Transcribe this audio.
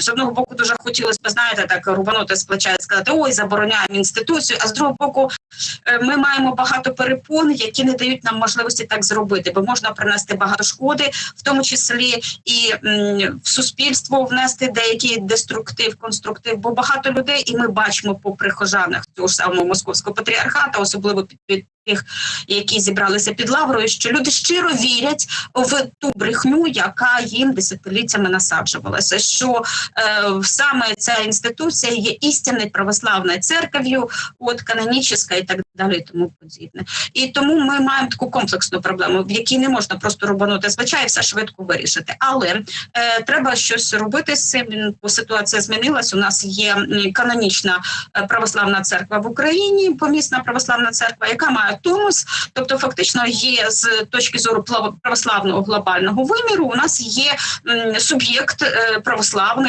З одного боку, дуже хотілося б, знаєте, так рубанути з плеча і сказати, ой, забороняємо інституцію. А з другого боку, е, ми маємо багато перепон, які не дають нам можливості так зробити, бо можна принести багато шкоди, в тому числі і в суспільство внести деякий деструктив, конструктив. Бо багато людей, і ми бачимо по прихожанах цього ж самого московського патріархата, особливо під, під тих, які зібралися під лаврою, що люди щиро вірять в ту брехню, яка їм десятиліттями насаджувалася. Що е, саме ця інституція є істинною православною церков'ю, от канонічна і так далі, тому подібне. І тому ми маємо таку комплексну проблему, в якій не можна просто рубанути з плеча і все швидко вирішити. Але е, треба щось робити з цим, бо ситуація змінилась. У нас є канонічна е, православна церква в Україні, помісна православна церква, яка має тонус, тобто фактично є з точки зору православного глобального виміру. У нас є суб'єкт е, православний.